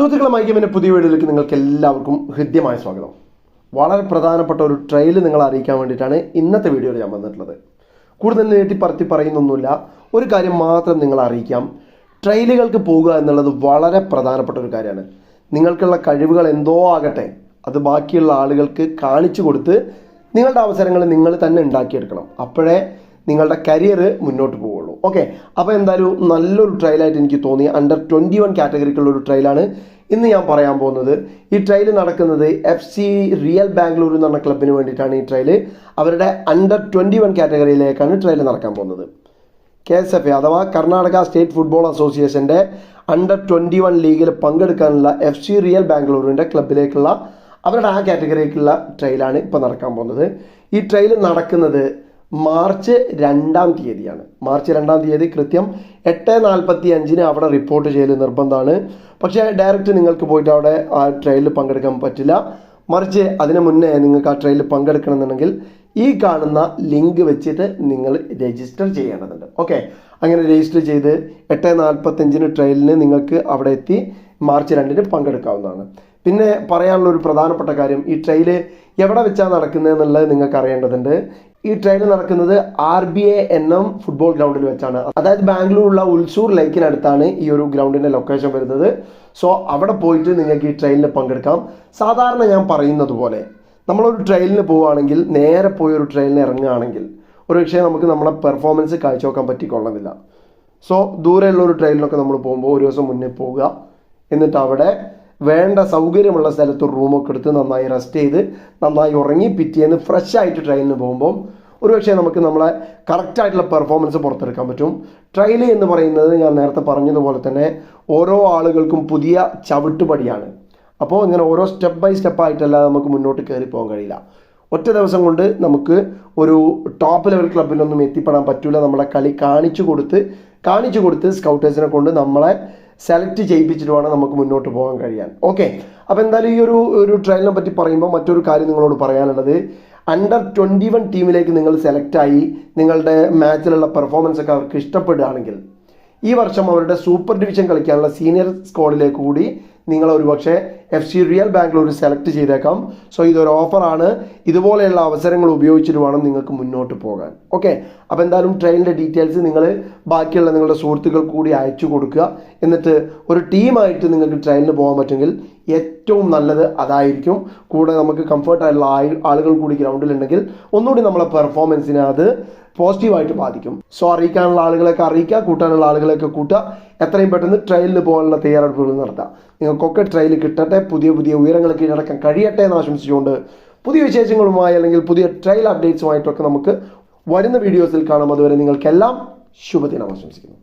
സുഹൃത്തുക്കളെ മൈക്കമ്മിന്റെ പുതിയ വീഡിയോയിലേക്ക് നിങ്ങൾക്ക് എല്ലാവർക്കും ഹൃദ്യമായ സ്വാഗതം. വളരെ പ്രധാനപ്പെട്ട ഒരു ട്രെയിൽ നിങ്ങളെ അറിയിക്കാൻ വേണ്ടിയിട്ടാണ് ഇന്നത്തെ വീഡിയോയിൽ ഞാൻ വന്നിട്ടുള്ളത്. കൂടുതൽ നീട്ടി പറത്തി പറയുന്നൊന്നുമില്ല. ഒരു കാര്യം മാത്രം നിങ്ങളെ അറിയിക്കാം. ട്രെയിലുകൾക്ക് പോകുക എന്നുള്ളത് വളരെ പ്രധാനപ്പെട്ട ഒരു കാര്യമാണ്. നിങ്ങൾക്കുള്ള കഴിവുകൾ എന്തോ ആകട്ടെ അത് ബാക്കിയുള്ള ആളുകൾക്ക് കാണിച്ചു കൊടുത്ത് നിങ്ങളുടെ അവസരങ്ങൾ നിങ്ങൾ തന്നെ ഉണ്ടാക്കിയെടുക്കണം. അപ്പോഴേ നിങ്ങളുടെ കരിയർ മുന്നോട്ട് പോവുള്ളൂ ഓക്കെ അപ്പോൾ എന്തായാലും നല്ലൊരു ട്രയലായിട്ട് എനിക്ക് തോന്നി. അണ്ടർ ട്വന്റി വൺ കാറ്റഗറിക്കുള്ള ഒരു ട്രയലാണ് ഇന്ന് ഞാൻ പറയാൻ പോകുന്നത് ഈ ട്രയൽ നടക്കുന്നത് എഫ് സി റിയൽ ബാംഗ്ലൂർ എന്ന് പറഞ്ഞ ക്ലബിന് വേണ്ടിയിട്ടാണ് ഈ ട്രയൽ അവരുടെ അണ്ടർ ട്വന്റി വൺ കാറ്റഗറിയിലേക്കാണ് ട്രയൽ നടക്കാൻ പോകുന്നത്. കെ എസ് എഫ് എ അഥവാ കർണാടക സ്റ്റേറ്റ് ഫുട്ബോൾ അസോസിയേഷന്റെ അണ്ടർ ട്വന്റി വൺ ലീഗിൽ പങ്കെടുക്കാനുള്ള എഫ് സി റിയൽ ബാംഗ്ലൂരിന്റെ ക്ലബിലേക്കുള്ള അവരുടെ ആ കാറ്റഗറിയിലേക്കുള്ള ട്രയലാണ് ഇപ്പോൾ നടക്കാൻ പോകുന്നത്. ഈ ട്രയൽ നടക്കുന്നത് മാർച്ച് രണ്ടാം തീയതിയാണ്. മാർച്ച് രണ്ടാം തീയതി കൃത്യം എട്ട് നാൽപ്പത്തി അഞ്ചിന് അവിടെ റിപ്പോർട്ട് ചെയ്യൽ നിർബന്ധമാണ്. പക്ഷേ ഡയറക്റ്റ് നിങ്ങൾക്ക് പോയിട്ട് അവിടെ ആ ട്രയലിൽ പങ്കെടുക്കാൻ പറ്റില്ല. മറിച്ച് അതിന് മുന്നേ നിങ്ങൾക്ക് ആ ട്രയലിൽ പങ്കെടുക്കണമെന്നുണ്ടെങ്കിൽ ഈ കാണുന്ന ലിങ്ക് വെച്ചിട്ട് നിങ്ങൾ രജിസ്റ്റർ ചെയ്യേണ്ടതുണ്ട്. ഓക്കെ അങ്ങനെ രജിസ്റ്റർ ചെയ്ത് എട്ട് നാൽപ്പത്തഞ്ചിന് ട്രയലിന് നിങ്ങൾക്ക് അവിടെ എത്തി മാർച്ച് രണ്ടിന് പങ്കെടുക്കാവുന്നതാണ്. പിന്നെ പറയാനുള്ള ഒരു പ്രധാനപ്പെട്ട കാര്യം ഈ ട്രയൽ എവിടെ വെച്ചാണ് നടക്കുന്നത് എന്നുള്ളത് നിങ്ങൾക്ക് അറിയേണ്ടതുണ്ട്. ഈ ട്രയൽ നടക്കുന്നത് R B A N M football ഗ്രൗണ്ടിൽ വെച്ചാണ്. അതായത് ബാംഗ്ലൂരിലുള്ള ഉൾസൂർ ലേക്കിനടുത്താണ് ഈ ഒരു ഗ്രൗണ്ടിന്റെ ലൊക്കേഷൻ വരുന്നത്. സോ അവിടെ പോയിട്ട് നിങ്ങൾക്ക് ഈ ട്രെയിനിൽ പങ്കെടുക്കാം. സാധാരണ ഞാൻ പറയുന്നത് പോലെ നമ്മളൊരു ട്രയലിന് പോവുകയാണെങ്കിൽ നേരെ പോയി ഒരു ട്രെയിനിൽ ഇറങ്ങുകയാണെങ്കിൽ ഒരു പക്ഷേ നമുക്ക് നമ്മുടെ പെർഫോമൻസ് കാഴ്ചവെക്കാൻ പറ്റിക്കൊള്ളുന്നില്ല സോ ദൂരെയുള്ള ഒരു ട്രെയിനിലൊക്കെ നമ്മൾ പോകുമ്പോൾ ഒരു ദിവസം മുന്നേ പോവുക. എന്നിട്ട് അവിടെ വേണ്ട സൗകര്യമുള്ള സ്ഥലത്ത് റൂമൊക്കെ എടുത്ത് നന്നായി റെസ്റ്റ് ചെയ്ത് നന്നായി ഉറങ്ങി പിറ്റേന്ന് ഫ്രഷ് ആയിട്ട് ട്രെയിനിന് പോകുമ്പോൾ ഒരുപക്ഷെ നമുക്ക് നമ്മളെ കറക്റ്റായിട്ടുള്ള പെർഫോമൻസ് പുറത്തെടുക്കാൻ പറ്റും. ട്രെയിൽ എന്ന് പറയുന്നത് ഞാൻ നേരത്തെ പറഞ്ഞതുപോലെ തന്നെ ഓരോ ആളുകൾക്കും പുതിയ ചവിട്ടുപടിയാണ്. അപ്പോൾ ഇങ്ങനെ ഓരോ സ്റ്റെപ്പ് ബൈ സ്റ്റെപ്പ് ആയിട്ടല്ല നമുക്ക് മുന്നോട്ട് കയറി പോകാൻ കഴിയില്ല. ഒറ്റ ദിവസം കൊണ്ട് നമുക്ക് ഒരു ടോപ്പ് ലെവൽ ക്ലബിലൊന്നും എത്തിപ്പെടാൻ പറ്റില്ല നമ്മളെ കളി കാണിച്ചു കൊടുത്ത് കാണിച്ചു കൊടുത്ത് സ്കൗട്ടേഴ്സിനെ കൊണ്ട് നമ്മളെ സെലക്ട് ചെയ്യിപ്പിച്ചിട്ട് വേണം നമുക്ക് മുന്നോട്ട് പോകാൻ കഴിയാൻ. ഓക്കെ അപ്പോൾ എന്തായാലും ഈ ഒരു ഒരു ട്രയലിനെ പറ്റി പറയുമ്പോൾ മറ്റൊരു കാര്യം നിങ്ങളോട് പറയാനുള്ളത്. അണ്ടർ ട്വന്റി വൺ ടീമിലേക്ക് നിങ്ങൾ സെലക്റ്റായി നിങ്ങളുടെ മാച്ചിലുള്ള പെർഫോമൻസ് ഒക്കെ അവർക്ക് ഇഷ്ടപ്പെടുകയാണെങ്കിൽ ഈ വർഷം അവരുടെ സൂപ്പർ ഡിവിഷൻ കളിക്കാനുള്ള സീനിയർ സ്ക്വാഡിലേക്ക് കൂടി നിങ്ങൾ ഒരുപക്ഷെ F C real Bangalore select ചെയ്തേക്കാം. സോ ഇതൊരു ഓഫറാണ് ഇതുപോലെയുള്ള അവസരങ്ങൾ ഉപയോഗിച്ചിട്ട് വേണം നിങ്ങൾക്ക് മുന്നോട്ട് പോകാൻ. ഓക്കെ അപ്പോൾ എന്തായാലും ട്രെയിനിന്റെ ഡീറ്റെയിൽസ് നിങ്ങൾ ബാക്കിയുള്ള നിങ്ങളുടെ സുഹൃത്തുക്കൾ കൂടി അയച്ചു കൊടുക്കുക. എന്നിട്ട് ഒരു ടീമായിട്ട് നിങ്ങൾക്ക് ട്രെയിനിൽ പോകാൻ പറ്റുമെങ്കിൽ ഏറ്റവും നല്ലത് അതായിരിക്കും. കൂടെ നമുക്ക് കംഫർട്ടായിട്ടുള്ള ആളുകൾ കൂടി ഗ്രൗണ്ടിലുണ്ടെങ്കിൽ ഒന്നുകൂടി നമ്മളെ പെർഫോമൻസിനെ അത് പോസിറ്റീവായിട്ട് ബാധിക്കും. സോ അറിയിക്കാനുള്ള ആളുകളെയൊക്കെ അറിയിക്കുക കൂട്ടാനുള്ള ആളുകളെയൊക്കെ കൂട്ടുക. എത്രയും പെട്ടെന്ന് ട്രയലിൽ പോകാനുള്ള തയ്യാറെടുപ്പുകൾ നടത്താം നിങ്ങൾക്കൊക്കെ ട്രയൽ കിട്ടട്ടെ പുതിയ പുതിയ ഉയരങ്ങൾ കീഴടക്കാൻ കഴിയട്ടെ എന്ന് ആശംസിച്ചുകൊണ്ട് പുതിയ വിശേഷങ്ങളുമായി അല്ലെങ്കിൽ പുതിയ ട്രയൽ അപ്ഡേറ്റ്സുമായിട്ടൊക്കെ നമുക്ക് വരുന്ന വീഡിയോസിൽ കാണാം. അതുവരെ നിങ്ങൾക്കെല്ലാം ശുഭദിനം ആശംസിക്കുന്നു.